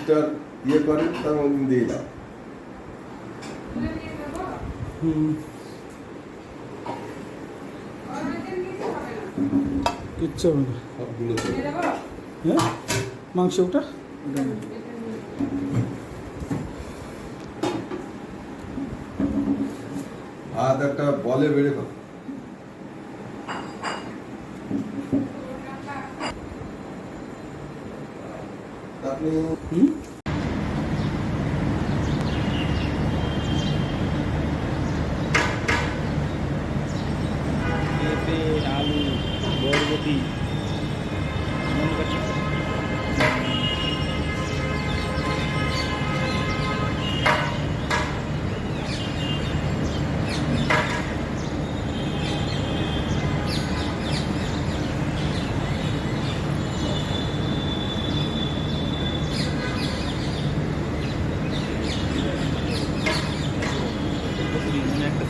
জিনিসটার ইয়ে করেন তার মধ্যে দিয়ে দাও। হুম কিচ্ছু হবে না। হ্যাঁ? মাংস ওটা? হাত একটা বলে বেড়ে খাও আপনি পেঁপে আলু বরবটি। মনে একটা